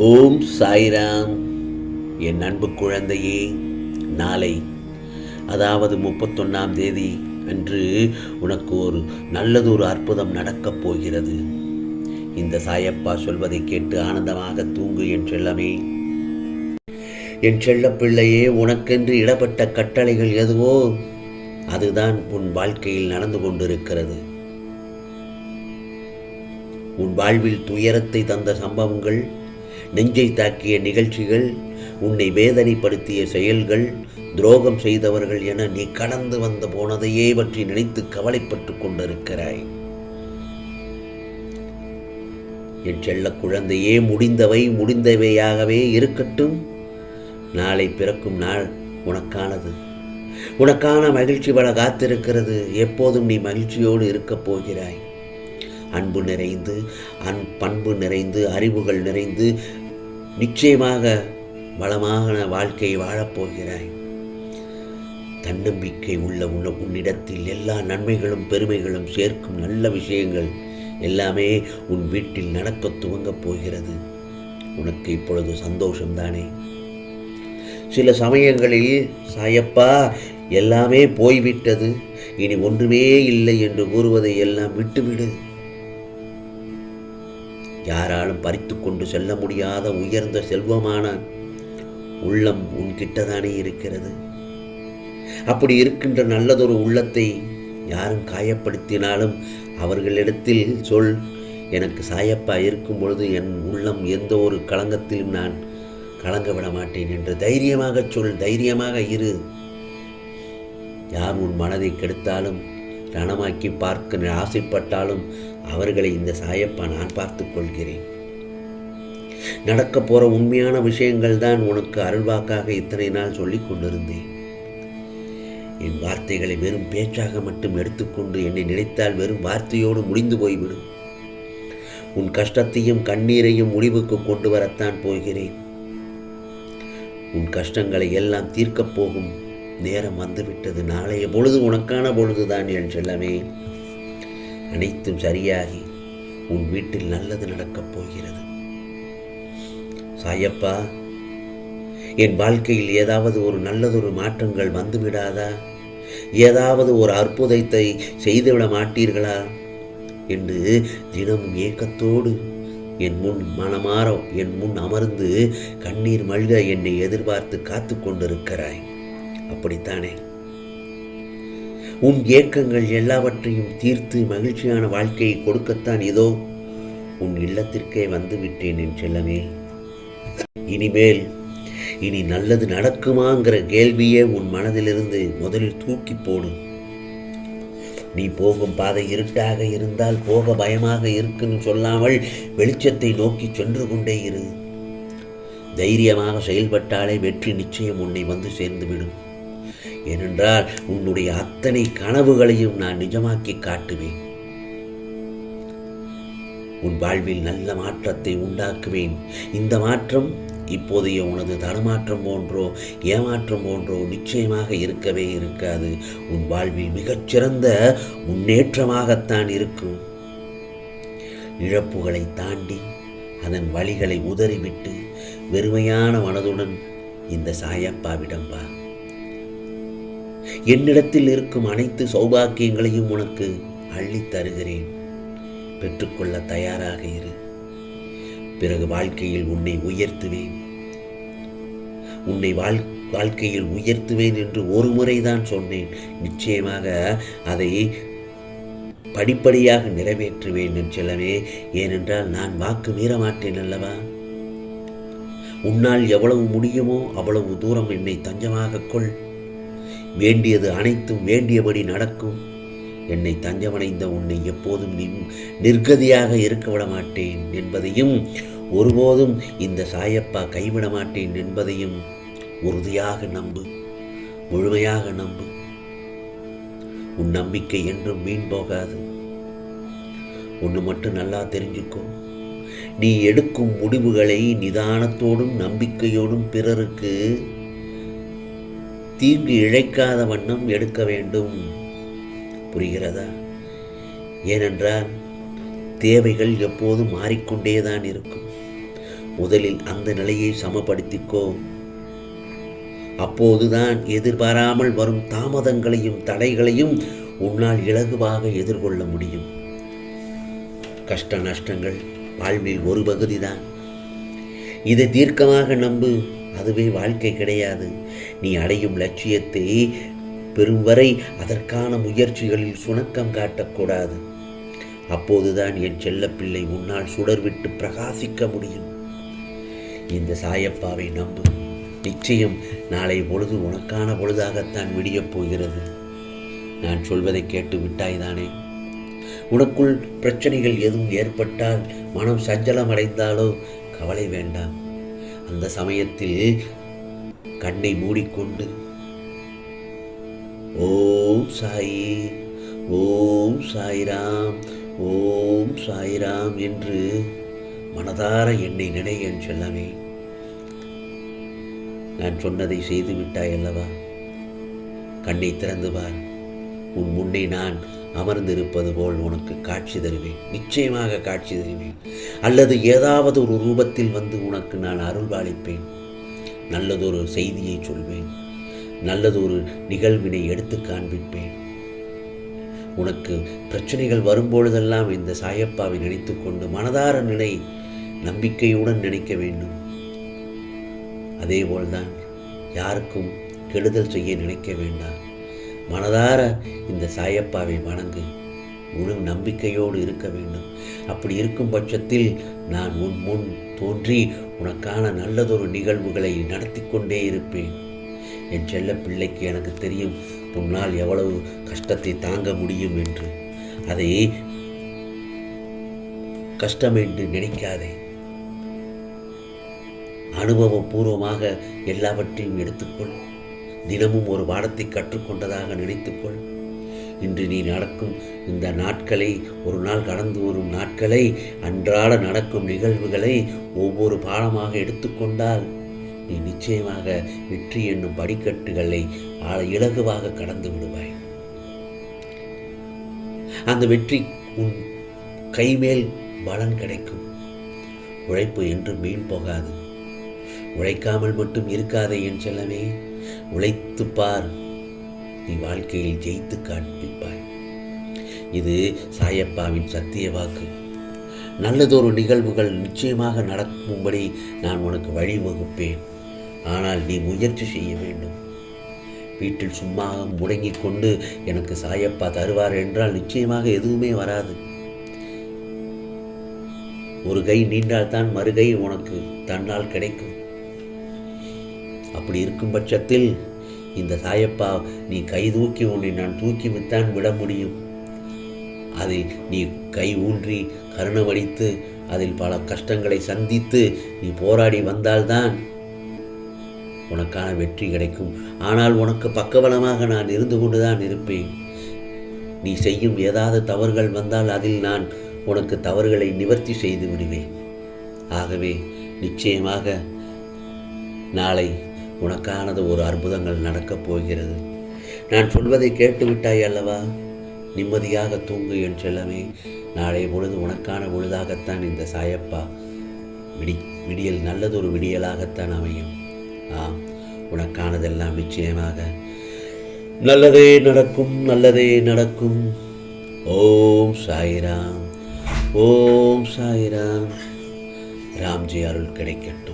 ஓம் சாய்ராம். என் அன்பு குழந்தையே நாளை அதாவது முப்பத்தொன்னாம் தேதி அன்று உனக்கு ஒரு நல்லதொரு அற்புதம் நடக்கப் போகிறது. இந்த சாயப்பா சொல்வதை கேட்டு ஆனந்தமாக தூங்கு என் செல்லமே. என் செல்லப் பிள்ளையே உனக்கென்று இடப்பட்ட கட்டளைகள் எதுவோ அதுதான் உன் வாழ்க்கையில் நடந்து கொண்டிருக்கிறது. உன் வாழ்வில் துயரத்தை தந்த சம்பவங்கள் நெஞ்சை தாக்கிய நிகழ்ச்சிகள் உன்னை வேதனைப்படுத்திய செயல்கள் துரோகம் செய்தவர்கள் என நீ கடந்து வந்த போனதையே பற்றி நினைத்து கவலைப்பட்டு கொண்டிருக்கிறாய். என் செல்ல குழந்தையே முடிந்தவை முடிந்தவையாகவே இருக்கட்டும். நாளை பிறக்கும் நாள் உனக்கானது. உனக்கான மகிழ்ச்சி வள காத்திருக்கிறது. எப்போதும் நீ மகிழ்ச்சியோடு இருக்கப் போகிறாய். அன்பு நிறைந்து அன் பண்பு நிறைந்து அறிவுகள் நிறைந்து நிச்சயமாக வளமான வாழ்க்கை வாழப்போகிறாய். தன்னம்பிக்கை உள்ள உள்ள உன்னிடத்தில் எல்லா நன்மைகளும் பெருமைகளும் சேர்க்கும் நல்ல விஷயங்கள் எல்லாமே உன் வீட்டில் நடக்கத் துவங்கப் போகிறது. உனக்கு இப்பொழுது சந்தோஷம்தானே? சில சமயங்களில் சாயப்பா எல்லாமே போய்விட்டது. இனி ஒன்றுமே இல்லை என்று கூறுவதை எல்லாம் விட்டுவிடு. யாராலும் பறித்து கொண்டு செல்ல முடியாத உயர்ந்த செல்வமான உள்ளம் உன்கிட்டதானே இருக்கிறது? அப்படி இருக்கின்ற நல்லதொரு உள்ளத்தை யாரும் காயப்படுத்தினாலும் அவர்களிடத்தில் சொல் எனக்கு சாயப்பா இருக்கும் பொழுது என் உள்ளம் எந்த ஒரு களங்கத்திலும் நான் கலங்க விட மாட்டேன் என்று தைரியமாக சொல் தைரியமாக இரு. யார் உன் மனதை கெடுத்தாலும் ரணமாக்கி பார்க்க ஆசைப்பட்டாலும் அவர்களை இந்த சாயப்பா நான் பார்த்து கொள்கிறேன். நடக்க போற உண்மையான விஷயங்கள் தான் உனக்கு அருள்வாக்காக இத்தனை நாள் சொல்லிக் கொண்டிருந்தேன். என் வார்த்தைகளை வெறும் பேச்சாக மட்டும் எடுத்துக்கொண்டு என்னை நினைத்தால் வெறும் வார்த்தையோடு முடிந்து போய்விடும். உன் கஷ்டத்தையும் கண்ணீரையும் முடிவுக்கு கொண்டு வரத்தான் போகிறேன். உன் கஷ்டங்களை எல்லாம் தீர்க்கப் போகும் நேரம் வந்துவிட்டது. நாளைய பொழுது உனக்கான பொழுதுதான் என் செல்லமே. அனைத்தும் சரியாகி உன் வீட்டில் நல்லது நடக்கப் போகிறது. சாயப்பா என் வாழ்க்கையில் ஏதாவது ஒரு நல்லதொரு மாற்றங்கள் வந்துவிடாதா? ஏதாவது ஒரு அற்புதத்தை செய்துவிட மாட்டீர்களா? என்று தினமும் ஏக்கத்தோடு என் முன் மனமாற என் முன் அமர்ந்து கண்ணீர் மல்க என்னை எதிர்பார்த்து காத்து கொண்டிருக்கிறாய். அப்படித்தானே? உன் ஏக்கங்கள் எல்லாவற்றையும் தீர்த்து மகிழ்ச்சியான வாழ்க்கையை கொடுக்கத்தான் இதோ உன் இல்லத்திற்கே வந்து விட்டேன் என் செல்லமே. இனிமேல் இனி நல்லது நடக்குமாங்கிற கேள்வியே உன் மனதிலிருந்து முதலில் தூக்கி போடு. நீ போகும் பாதை இருட்டாக இருந்தால் போக பயமாக இருக்குன்னு சொல்லாமல் வெளிச்சத்தை நோக்கி சென்று கொண்டே இரு. தைரியமாக செயல்பட்டாலே வெற்றி நிச்சயம் உன்னை வந்து சேர்ந்துவிடும் ஏனென்றால் உன்னுடைய அத்தனை கனவுகளையும் நான் நிஜமாக்கி காட்டுவேன். உன் வாழ்வில் நல்ல மாற்றத்தை உண்டாக்குவேன். இந்த மாற்றம் இப்போதைய உனது தடுமாற்றம் போன்றோ ஏமாற்றம் போன்றோ நிச்சயமாக இருக்கவே இருக்காது. உன் வாழ்வில் மிகச்சிறந்த முன்னேற்றமாகத்தான் இருக்கும். இழப்புகளை தாண்டி அதன் வழிகளை உதறிவிட்டு வெறுமையான மனதுடன் இந்த சாயப்பாவிடம் வா. என்னிடத்தில் இருக்கும் அனைத்து சௌபாக்கியங்களையும் உனக்கு அள்ளித் தருகிறேன். பெற்றுக்கொள்ள தயாராக இரு. பிறகு வாழ்க்கையில் உன்னை உயர்த்துவேன். உன்னை வாழ் வாழ்க்கையில் உயர்த்துவேன் என்று ஒரு முறைதான் சொன்னேன். நிச்சயமாக அதை படிப்படியாக நிறைவேற்றுவேன் என் செல்லவே ஏனென்றால் நான் வாக்கு மீற மாட்டேன் அல்லவா? உன்னால் எவ்வளவு முடியுமோ அவ்வளவு தூரம் என்னை தஞ்சமாக கொள். வேண்டியது அனைத்தும் வேண்டியபடி நடக்கும். என்னை தஞ்சமடைந்த உன்னை எப்போதும் நீ நிர்கதியாக இருக்க விட மாட்டேன் என்பதையும் ஒருபோதும் இந்த சாயப்பா கைவிட மாட்டேன் என்பதையும் உறுதியாக நம்பு. முழுமையாக நம்பு. உன் நம்பிக்கை என்றும் வீண் போகாது. ஒன்று மட்டும் நல்லா தெரிஞ்சுக்கோ. நீ எடுக்கும் முடிவுகளை நிதானத்தோடும் நம்பிக்கையோடும் பிறருக்கு தீங்கு இழைக்காத வண்ணம் எடுக்க வேண்டும். புரிகிறதா? ஏனென்றால் தேவைகள் எப்போதும் மாறிக்கொண்டேதான் இருக்கும். முதலில் அந்த நிலையை சமப்படுத்திக்கோ. அப்போதுதான் எதிர்பாராமல் வரும் தாமதங்களையும் தடைகளையும் உன்னால் இலகுவாக எதிர்கொள்ள முடியும். கஷ்ட நஷ்டங்கள் வாழ்வில் ஒரு பகுதி தான் இதை தீர்க்கமாக நம்பு. அதுவே வாழ்க்கை கிடையாது. நீ அடையும் லட்சியத்தை பெறும் வரை அதற்கான முயற்சிகளில் சுணக்கம் காட்டக்கூடாது. அப்போதுதான் என் செல்லப்பிள்ளை உன்னால் சுடர்விட்டு பிரகாசிக்க முடியும். இந்த சாயப்பாவை நம்பு. நிச்சயம் நாளை பொழுது உனக்கான பொழுதாகத்தான் விடியப் போகிறது. நான் சொல்வதை கேட்டு விட்டாய்தானே? உனக்குள் பிரச்சனைகள் எதுவும் ஏற்பட்டால் மனம் சஞ்சலம் அடைந்தாலோ கவலை வேண்டாம். அந்த சமயத்தில் கண்ணை மூடிக்கொண்டு ஓம் சாயி ஓம் சாய்ராம் ஓம் சாய்ராம் என்று மனதார என்னை நினை என் செல்லமே. நான் சொன்னதை செய்து விட்டாய் அல்லவா? கண்ணை திறந்து பார். உன் முன்னே நான் அமர்ந்திருப்பது போல் உனக்கு காட்சி தருவேன். நிச்சயமாக காட்சி தருவேன். அல்லது ஏதாவது ஒரு ரூபத்தில் வந்து உனக்கு நான் அருள்பாலிப்பேன் நல்லதொரு செய்தியை சொல்வேன். நல்லதொரு நிகழ்வினை எடுத்து காண்பிப்பேன். உனக்கு பிரச்சனைகள் வரும்பொழுதெல்லாம் இந்த சாயப்பாவை நினைத்துக்கொண்டு மனதார நிலை நம்பிக்கையுடன் நினைக்க வேண்டும். அதேபோல்தான் யாருக்கும் கெடுதல் செய்ய நினைக்க வேண்டாம். மனதார இந்த சாயப்பாவை வணங்கு. முழு நம்பிக்கையோடு இருக்க வேண்டும். அப்படி இருக்கும் பட்சத்தில் நான் உன் முன் தோன்றி உனக்கான நல்லதொரு நிகழ்வுகளை நடத்தி கொண்டே இருப்பேன். என் செல்ல பிள்ளைக்கு எனக்கு தெரியும் உன்னால் எவ்வளவு கஷ்டத்தை தாங்க முடியும் என்று. அதை கஷ்டம் என்று நினைக்காதே. அனுபவம் பூர்வமாக எல்லாவற்றையும் எடுத்துக்கொள். தினமும் ஒரு பாடத்தை கற்றுக்கொண்டதாக நினைத்துக்கொள். இன்று நீ நடக்கும் இந்த நாட்களை ஒரு நாள் கடந்து வரும் நாட்களை அன்றாட நடக்கும் நிகழ்வுகளை ஒவ்வொரு பாடமாக எடுத்துக்கொண்டால் நீ நிச்சயமாக வெற்றி என்னும் படிக்கட்டுகளை இலகுவாக கடந்து விடுவாய். அந்த வெற்றி உன் கைமேல் பலன் கிடைக்கும். உழைப்பு என்று மீன் போகாது. உழைக்காமல் மட்டும் இருக்காதே என் செல்லமே. உழைத்துப் பார். நீ வாழ்க்கையில் ஜெயித்து காண்பிப்பாய். இது சாயப்பாவின் சத்திய வாக்கு. நல்லதொரு நிகழ்வுகள் நிச்சயமாக நடக்கும்படி நான் உனக்கு வழிவகுப்பேன். ஆனால் நீ முயற்சி செய்ய வேண்டும். வீட்டில் சும்மா முடங்கிக் கொண்டு எனக்கு சாயப்பா தருவார் என்றால் நிச்சயமாக எதுவுமே வராது. ஒரு கை நீண்டால்தான் மறுகை உனக்கு தன்னால் கிடைக்கும். அப்படி இருக்கும் பட்சத்தில் இந்த சாயப்பா நீ கை தூக்கி உன்னை நான் தூக்கி வித்தான் விட முடியும். அதில் நீ கை ஊன்றி கருணவடித்து அதில் பல கஷ்டங்களை சந்தித்து நீ போராடி வந்தால்தான் உனக்கான வெற்றி கிடைக்கும். ஆனால் உனக்கு பக்கபலமாக நான் இருந்து கொண்டுதான் இருப்பேன். நீ செய்யும் ஏதாவது தவறுகள் வந்தால் அதில் நான் உனக்கு தவறுகளை நிவர்த்தி செய்து விடுவேன். ஆகவே நிச்சயமாக நாளை உனக்கானது ஒரு அற்புதங்கள் நடக்கப் போகிறது. நான் சொல்வதை கேட்டுவிட்டாய் அல்லவா? நிம்மதியாக தூங்கு என் செல்லமே. நாளை பொழுது உனக்கான பொழுதாகத்தான் இந்த சாயப்பா. விடி விடியல் நல்லதொரு விடியலாகத்தான் அமையும். ஆம் உனக்கானதெல்லாம் நிச்சயமாக. நல்லதே நடக்கும் நல்லதே நடக்கும். ஓம் சாய்ராம் ஓம் சாய்ராம். ராம்ஜி அருள் கிடைக்கட்டும்.